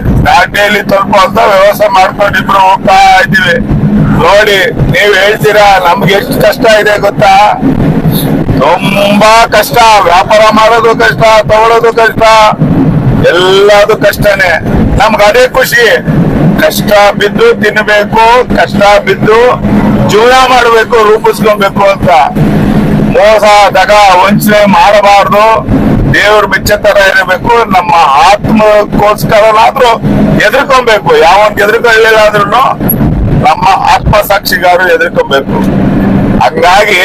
ದಾಟಿಯಲ್ಲಿ ಅಂತ ವ್ಯವಸ್ಥೆ ಮಾಡ್ಕೊಂಡಿಬ್ರು ಹೋಗ್ತಾ ಇದ್ದೀವಿ. ನೋಡಿ, ನೀವ್ ಹೇಳ್ತೀರಾ, ನಮ್ಗೆ ಎಷ್ಟು ಕಷ್ಟ ಇದೆ ಗೊತ್ತಾ? ತುಂಬಾ ಕಷ್ಟ. ವ್ಯಾಪಾರ ಮಾಡೋದು ಕಷ್ಟ, ತಗೊಳೋದು ಕಷ್ಟ. ಎಲ್ಲದು ಕಷ್ಟನೇ. ನಮ್ಗೆ ಅದೇ ಖುಷಿ. ಕಷ್ಟ ಬಿದ್ದು ತಿನ್ನಬೇಕು ಕಷ್ಟ ಬಿದ್ದು ಜೀವನ ಮಾಡಬೇಕು, ರೂಪಿಸ್ಕೊಬೇಕು ಅಂತ. ಮೋಸ, ದಗ, ವಂಚನೆ ಮಾಡಬಾರ್ದು. ದೇವ್ರ ತರ ಇರಬೇಕು, ನಮ್ಮ ಆತ್ಮಕ್ಕೋಸ್ಕರನಾದ್ರೂ ಎದುರ್ಕೊಬೇಕು ಯಾವ ಎದುರ್ಕೊಳ್ಳಿಲ್ಲ ಆದ್ರೂ ನಮ್ಮ ಸಾಕ್ಷಿಗಾರು ಎದುರ್ಕೊಬೇಕು ಹಂಗಾಗಿ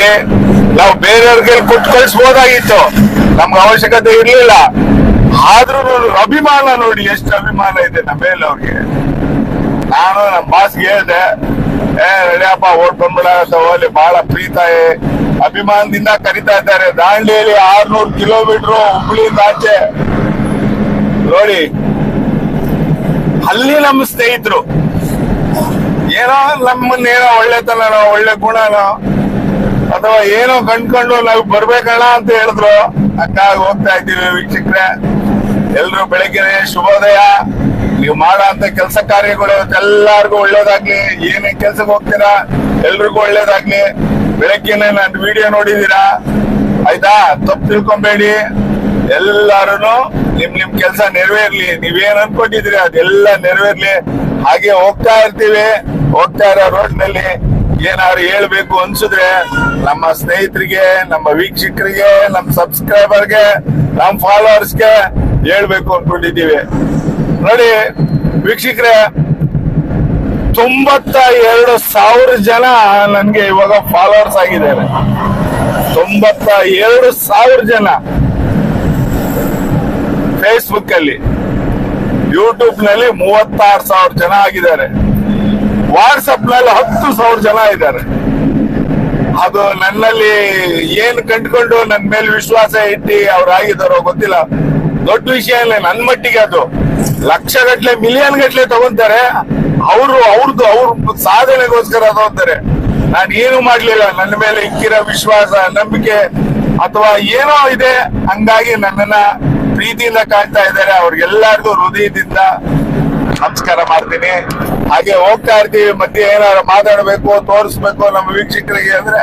ನಾವು ಬೇರೆಯವ್ರಿಗೆ ಕೊಟ್ಟು ಕಳಿಸ್ಬೋದಾಗಿತ್ತು. ನಮ್ಗೆ ಅವಶ್ಯಕತೆ ಇರ್ಲಿಲ್ಲ. ಆದ್ರೂ ಅಭಿಮಾನ ನೋಡಿ, ಎಷ್ಟು ಅಭಿಮಾನ ಇದೆ ನಮ್ಮ ಮೇಲೆ ಅವ್ರಿಗೆ. ನಾನು ನಮ್ಮ ಬಾಸ್ಗೆ ಹೇಳಿದೆ, ಏ, ರೆಡಿಯಪ್ಪ ಓಟ್ ಬಂದ್ಬಿಡ ಹೋಗ್ಲಿ ಬಹಳ ಪ್ರೀತ ಅಭಿಮಾನದಿಂದ ಕರಿತಾ ಇದ್ದಾರೆ. ದಾಂಡೇಲಿ ಆರ್ನೂರು ಕಿಲೋಮೀಟರ್ ಹುಬ್ಳಿಯಿಂದ ಆಚೆ. ನೋಡಿ, ಅಲ್ಲಿ ನಮ್ಮ ಸ್ನೇಹಿತರು. ಏನೋ ನಮ್ಮನ್ನೇನೋ ಒಳ್ಳೆತನ ಒಳ್ಳೆ ಗುಣನೋ ಅಥವಾ ಏನೋ ಕಂಡ್ಕೊಂಡು ನಾವು ಬರ್ಬೇಕಣ್ಣ ಅಂತ ಹೇಳಿದ್ರು. ಅಕ್ಕ, ಹೋಗ್ತಾ ಇದ್ದೀವಿ ವೀಕ್ಷಕ್ರೆ. ಎಲ್ರು ಬೆಳಗ್ಗೆ ಶುಭೋದಯ. ನೀವು ಮಾಡೋ ಅಂತ ಕೆಲಸ ಕಾರ್ಯಗಳು ಎಲ್ಲಾರ್ಗು ಒಳ್ಳೇದಾಗ್ಲಿ. ಏನೇ ಕೆಲ್ಸಕ್ಕೆ ಹೋಗ್ತೀರಾ, ಎಲ್ರಿಗೂ ಒಳ್ಳೇದಾಗ್ಲಿ. ಬೆಳಗ್ಗೆನೆ ನಾನು ವಿಡಿಯೋ ನೋಡಿದೀರಾ? ಆಯ್ತಾ? ತಪ್ಪು ತಿಳ್ಕೊಬೇಡಿ. ಎಲ್ಲಾರು ನಿಮ್ ನಿಮ್ ಕೆಲಸ ನೆರವೇರ್ಲಿ. ನೀವೇನ್ ಅನ್ಕೊಂಡಿದ್ರಿ? ಅದೆಲ್ಲ ನೆರವೇರ್ಲಿ. ಹಾಗೆ ಹೋಗ್ತಾ ಇರ್ತೀವಿ. ಹೋಗ್ತಾ ಇರೋ ರೋಡ್ನಲ್ಲಿ ಏನಾದ್ರು ಹೇಳ್ಬೇಕು ಅನ್ಸಿದ್ರೆ ನಮ್ಮ ಸ್ನೇಹಿತರಿಗೆ, ನಮ್ಮ ವೀಕ್ಷಕರಿಗೆ, ನಮ್ಮ ಸಬ್ಸ್ಕ್ರೈಬರ್ಗೆ ನಮ್ಮ ಫಾಲೋವರ್ಸ್ಗೆ ಹೇಳ್ಬೇಕು ಅನ್ಕೊಂಡಿದ್ದೀವಿ ನೋಡಿ, ವೀಕ್ಷಕರೇ ತೊಂಬತ್ತ ಎರಡು ಸಾವಿರ ಜನ ನನಗೆ ಇವಾಗ ಫಾಲೋವರ್ಸ್ ಆಗಿದ್ದಾರೆ. ತೊಂಬತ್ತ ಎರಡು ಸಾವಿರ ಜನ ಫೇಸ್ಬುಕ್ ಅಲ್ಲಿ ಯೂಟ್ಯೂಬ್ನಲ್ಲಿ ಮೂವತ್ತಾರು ಸಾವಿರ ಜನ ಆಗಿದ್ದಾರೆ. ವಾಟ್ಸಪ್ನಲ್ಲಿ ಹತ್ತು ಸಾವಿರ ಜನ ಇದ್ದಾರೆ. ಅದು ನನ್ನಲ್ಲಿ ಏನ್ ಕಂಡ್ಕೊಂಡು ನನ್ನ ಮೇಲೆ ವಿಶ್ವಾಸ ಇಟ್ಟು ಅವ್ರು ಆಗಿದಾರೋ ಗೊತ್ತಿಲ್ಲ. ದೊಡ್ಡ ವಿಷಯ ಇಲ್ಲ ನನ್ ಮಟ್ಟಿಗೆ ಅದು. ಲಕ್ಷ ಗಟ್ಲೆ ಮಿಲಿಯನ್ ಗಟ್ಲೆ ತಗೊಂತಾರೆ. ಅವರು ಅವ್ರದ್ದು ಅವ್ರ ಸಾಧನೆಗೋಸ್ಕರ ಅದು ಅಂತಾರೆ. ನಾನು ಏನು ಮಾಡ್ಲಿಲ್ಲ ನನ್ನ ಮೇಲೆ ಇಕ್ಕಿರೋ ವಿಶ್ವಾಸ, ನಂಬಿಕೆ ಅಥವಾ ಏನೋ ಇದೆ, ಹಂಗಾಗಿ ನನ್ನನ್ನ ಪ್ರೀತಿಯಿಂದ ಕಾಣ್ತಾ ಇದ್ದಾರೆ. ಅವ್ರಿಗೆಲ್ಲರಿಗೂ ಹೃದಯದಿಂದ ನಮಸ್ಕಾರ ಮಾಡ್ತೀನಿ. ಹಾಗೆ ಹೋಗ್ತಾ ಇರ್ತೀವಿ ಮಧ್ಯೆ ಏನಾದ್ರು ಮಾತಾಡ್ಬೇಕು, ತೋರಿಸ್ಬೇಕು ನಮ್ಮ ವೀಕ್ಷಕರಿಗೆ ಅಂದ್ರೆ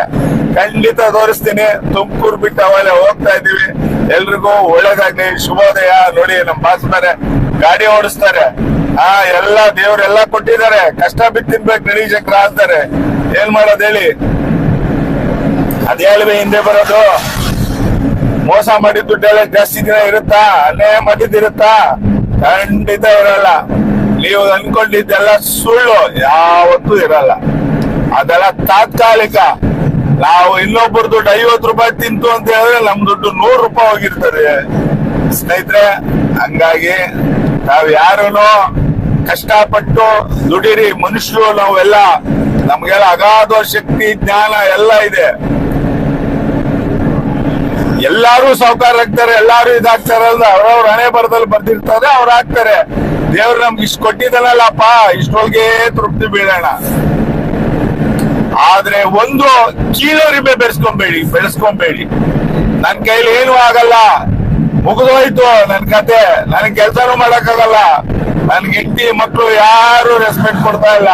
ಖಂಡಿತ ತೋರಿಸ್ತೀನಿ. ತುಮಕೂರು ಬಿಟ್ಟು ಅವೆಲ್ಲ ಹೋಗ್ತಾ ಇದೀವಿ ಎಲ್ರಿಗೂ ಒಳ್ಳೇದಾಗ್ಲಿ. ಶುಭೋದಯ. ನೋಡಿ, ನಮ್ಮ ಬಾಸ್ ಗಾಡಿ ಓಡಿಸ್ತಾರೆ. ಆ, ಎಲ್ಲ ದೇವ್ರೆಲ್ಲ ಕೊಟ್ಟಿದ್ದಾರೆ. ಕಷ್ಟ ಬಿಟ್ಟು ತಿನ್ಬೇಕು ನಡಿ ಚಕ್ರ ಅಂತಾರೆ. ಏನ್ ಮಾಡೋದ್ ಹೇಳಿ? ಅದ್ ಹೇಳ್ಬೆ ಹಿಂದೆ ಬರೋದು. ಮೋಸ ಮಾಡಿದ ದುಡ್ಡೆಲ್ಲ ಜಾಸ್ತಿ ದಿನ ಇರುತ್ತಾ? ಅನ್ಯಾಯ ಮಾಡಿದ್ದಿರುತ್ತಾ ಖಂಡಿತ ಇರಲ್ಲ ನೀವು ಅನ್ಕೊಂಡಿದ್ದೆಲ್ಲ ಸುಳ್ಳು, ಯಾವತ್ತೂ ಇರಲ್ಲ. ಅದೆಲ್ಲ ತಾತ್ಕಾಲಿಕ. ನಾವು ಇನ್ನೊಬ್ಬರ ದುಡ್ಡು ಐವತ್ತು ರೂಪಾಯಿ ತಿಂತು ಅಂತ ಹೇಳಿದ್ರೆ ನಮ್ ದುಡ್ಡು ನೂರು ರೂಪಾಯಿ ಹೋಗಿರ್ತದೆ. ಸ್ನೇಹಿತರೆ, ಹಂಗಾಗಿ ನಾವ್ ಯಾರೂನು ಕಷ್ಟಪಟ್ಟು ದುಡಿರಿ, ಮನುಷ್ಯರು ನಾವೆಲ್ಲ. ನಮ್ಗೆಲ್ಲ ಅಗಾಧ ಶಕ್ತಿ, ಜ್ಞಾನ ಎಲ್ಲ ಇದೆ. ಎಲ್ಲಾರು ಸಾವುಕಾರ ಆಗ್ತಾರೆ, ಎಲ್ಲಾರು ಇದಾಗ್ತಾರಲ್ಲ ಅವ್ರವ್ರ ಹಣೆ ಬರದಲ್ಲಿ ಬರ್ದಿರ್ತಾರೆ, ಅವ್ರು ಹಾಕ್ತಾರೆ ದೇವ್ರು ನಮ್ಗೆ ಇಷ್ಟು ಕೊಟ್ಟಿದ್ದಾನಲ್ಲಪ್ಪ ಇಷ್ಟೊಳಗೆ ತೃಪ್ತಿ ಬೀಳೋಣ. ಆದ್ರೆ ಒಂದು ಕೀಳರಿಮೆ ಬೆಳೆಸ್ಕೊಂಬೇಡಿ ಬೆಳೆಸ್ಕೊಂಬೇಡಿ. ನನ್ನ ಕೈಲಿ ಏನು ಆಗಲ್ಲ. ಮುಗಿದೋಯ್ತು ನನ್ ಕತೆ. ನನ್ ಕೆಲ್ಸನೂ ಮಾಡಕ್ಕಾಗಲ್ಲ. ನನ್ ಹೆಂಡತಿ ಮಕ್ಕಳು ಯಾರು ರೆಸ್ಪೆಕ್ಟ್ ಕೊಡ್ತಾ ಇಲ್ಲ.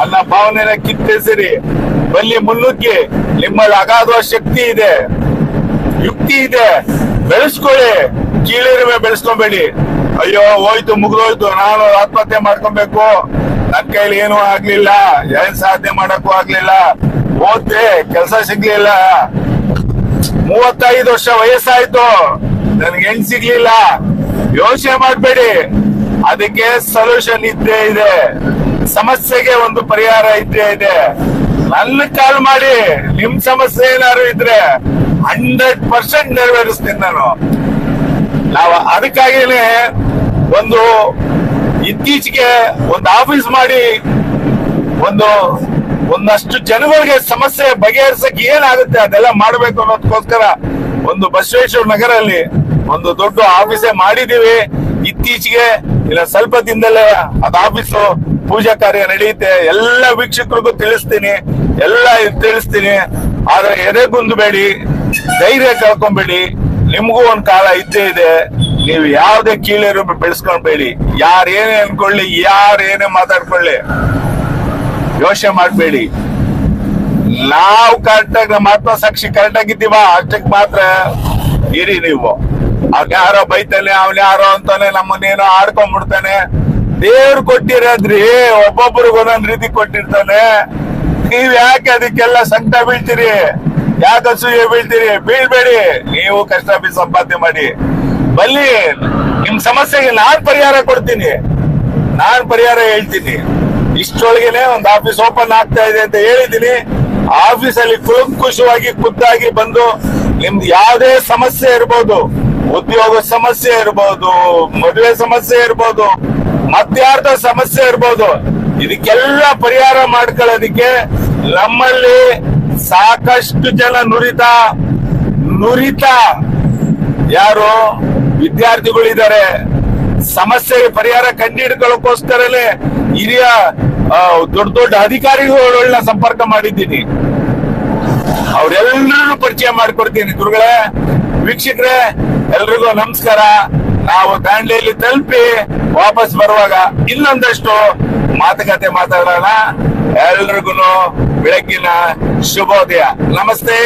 ಅನ್ನ ಭಾವನೆನ ಕಿತ್ತೆಸಿರಿ ಬಲ್ಲಿ ಮುನ್ನುಗ್ಗಿ. ನಿಮ್ಮಲ್ಲಿ ಅಗಾಧ ಶಕ್ತಿ ಇದೆ. ಯುಕ್ತಿ ಇದೆ. ಬೆಳೆಸ್ಕೊಳ್ಳಿ. ಕೀಳಿರುವೆ ಬೆಳೆಸ್ಕೊಬೇಡಿ. ಅಯ್ಯೋ, ಹೋಯ್ತು, ಮುಗಿದೋಯ್ತು. ನಾನು ಆತ್ಮಹತ್ಯೆ ಮಾಡ್ಕೊಬೇಕು. ನನ್ ಕೈಲಿ ಏನೂ ಆಗ್ಲಿಲ್ಲ. ಏನ್ ಸಾಧನೆ ಮಾಡಕ್ಕೂ ಆಗ್ಲಿಲ್ಲ. ಓದ್ದೆ ಕೆಲಸ ಸಿಗ್ಲಿಲ್ಲ. ಮೂವತ್ತೈದು ವರ್ಷ ವಯಸ್ಸಾಯ್ತು. ನನ್ಗೆ ಏನ್ ಸಿಗ್ಲಿಲ್ಲ? ಯೋಚನೆ ಮಾಡ್ಬೇಡಿ. ಅದಕ್ಕೆ ಸೊಲ್ಯೂಷನ್ ಇದ್ದೇ ಇದೆ. ಸಮಸ್ಯೆಗೆ ಒಂದು ಪರಿಹಾರ ಇದ್ದೇ ಇದೆ. ನನ್ನ ಕಾಲ್ ಮಾಡಿ, ನಿಮ್ ಸಮಸ್ಯೆ ಏನಾದ್ರು ಇದ್ರೆ ಹಂಡ್ರೆಡ್ ಪರ್ಸೆಂಟ್ ನೆರವೇರಿಸ್ತೀನಿ ನಾನು. ನಾವು ಅದಕ್ಕಾಗಿನೇ ಒಂದು ಇತ್ತೀಚೆಗೆ ಒಂದು ಆಫೀಸ್ ಮಾಡಿ ಒಂದು ಒಂದಷ್ಟು ಜನಗಳಿಗೆ ಸಮಸ್ಯೆ ಬಗೆಹರಿಸಕ್ ಏನಾಗುತ್ತೆ ಅದೆಲ್ಲ ಮಾಡಬೇಕು ಅನ್ನೋದಕ್ಕೋಸ್ಕರ ಒಂದು ಬಸವೇಶ್ವರ ನಗರಲ್ಲಿ ಒಂದು ದೊಡ್ಡ ಆಫೀಸೇ ಮಾಡಿದೀವಿ ಇತ್ತೀಚೆಗೆ ಇಲ್ಲ, ಸ್ವಲ್ಪ ದಿನದಲ್ಲೇ ಅದ್ ಆಫೀಸು ಪೂಜಾ ಕಾರ್ಯ ನಡೆಯುತ್ತೆ. ಎಲ್ಲ ವೀಕ್ಷಕರಿಗೂ ತಿಳಿಸ್ತೀನಿ. ಎಲ್ಲ ತಿಳಿಸ್ತೀನಿ. ಆದ್ರೆ ಎದೆಗುಂದಬೇಡಿ ಧೈರ್ಯ ಕಳ್ಕೊಂಬೇಡಿ. ನಿಮಗೂ ಒಂದ್ ಕಾಲ ಇದ್ದೇ ಇದೆ. ನೀವು ಯಾವ್ದೇ ಕೀಳರು ಬೆಳೆಸ್ಕೊಳ್ಬೇಡಿ. ಯಾರೇನೇ ಅನ್ಕೊಳ್ಳಿ, ಯಾರೇನೇ ಮಾತಾಡ್ಕೊಳ್ಳಿ. ಯೋಚನೆ ಮಾಡ್ಬೇಡಿ. ನಾವು ಕರೆಕ್ಟಾಗಿ ನಮ್ಮ ಆತ್ಮಸಾಕ್ಷಿ ಕರೆಕ್ಟ್ ಆಗಿದ್ದೀವ? ಅಷ್ಟಕ್ಕೆ ಮಾತ್ರ ಇರಿ ನೀವು. ಯಾರೋ ಬೈತಾನೆ ಅವನ್ ಯಾರೋ ಅಂತಾನೆ ನಮ್ಮನ್ನೇನೋ ಆಡ್ಕೊಂಡ್ಬಿಡ್ತಾನೆ ದೇವ್ರು ಕೊಟ್ಟಿರೋದ್ರಿ ಒಬ್ಬೊಬ್ರಿಗೆ ಒಂದೊಂದ್ ರೀತಿ ಕೊಟ್ಟಿರ್ತಾನೆ. ನೀವ್ ಯಾಕೆ ಅದಕ್ಕೆಲ್ಲ ಸಂಕಟ ಬೀಳ್ತೀರಿ? ಯಾಕೆ ಅಸೂಯೆ ಬೀಳ್ತೀರಿ? ಬೀಳ್ಬೇಡಿ, ನೀವು ಕಷ್ಟ ಬಿ ಸಂಪಾದನೆ ಮಾಡಿ. ಬಲ್ಲಿ ನಿಮ್ ಸಮಸ್ಯೆಗೆ ನಾನ್ ಪರಿಹಾರ ಕೊಡ್ತೀನಿ. ನಾನ್ ಪರಿಹಾರ ಹೇಳ್ತೀನಿ. ಇಷ್ಟೊಳಗೇನೆ ಒಂದು ಆಫೀಸ್ ಓಪನ್ ಆಗ್ತಾ ಇದೆ ಅಂತ ಹೇಳಿದೀನಿ ಆಫೀಸ್ ಅಲ್ಲಿ ಕುಲಂಕುಶವಾಗಿ ಖುದ್ದಾಗಿ ಬಂದು ನಿಮ್ದು ಯಾವುದೇ ಸಮಸ್ಯೆ ಇರ್ಬೋದು ಉದ್ಯೋಗ ಸಮಸ್ಯೆ ಇರ್ಬೋದು, ಮದುವೆ ಸಮಸ್ಯೆ ಇರ್ಬೋದು ಮತ್ಯಾರ್ದ ಸಮಸ್ಯೆ ಇರ್ಬೋದು, ಇದಕ್ಕೆಲ್ಲ ಪರಿಹಾರ ಮಾಡ್ಕೊಳ್ಳೋದಿಕ್ಕೆ ನಮ್ಮಲ್ಲಿ ಸಾಕಷ್ಟು ಜನ ನುರಿತ ನುರಿತ ಯಾರು ವಿದ್ಯಾರ್ಥಿಗಳಿದ್ದಾರೆ. ಸಮಸ್ಯೆಗೆ ಪರಿಹಾರ ಕಂಡುಹಿಡ್ಕೊಳ್ಳೋಕೋಸ್ಕರನೇ ಹಿರಿಯ ದೊಡ್ಡ ದೊಡ್ಡ ಅಧಿಕಾರಿಗಳನ್ನ ಸಂಪರ್ಕ ಮಾಡಿದ್ದೀನಿ. ಅವರೆಲ್ಲರೂ ಪರಿಚಯ ಮಾಡ್ಕೊಡ್ತೀನಿ. ಗುರುಗಳೇ, ವೀಕ್ಷಕರೇ ಎಲ್ರಿಗೂ ನಮಸ್ಕಾರ. ನಾವು ದಾಂಡೇಲಿ ತಲುಪಿ ವಾಪಸ್ ಬರುವಾಗ ಇನ್ನೊಂದಷ್ಟು ಮಾತುಕತೆ ಮಾತಾಡೋಣ. ಎಲ್ರಿಗೂ ಬೆಳಗ್ಗಿನ ಶುಭೋದಯ. ನಮಸ್ತೆ.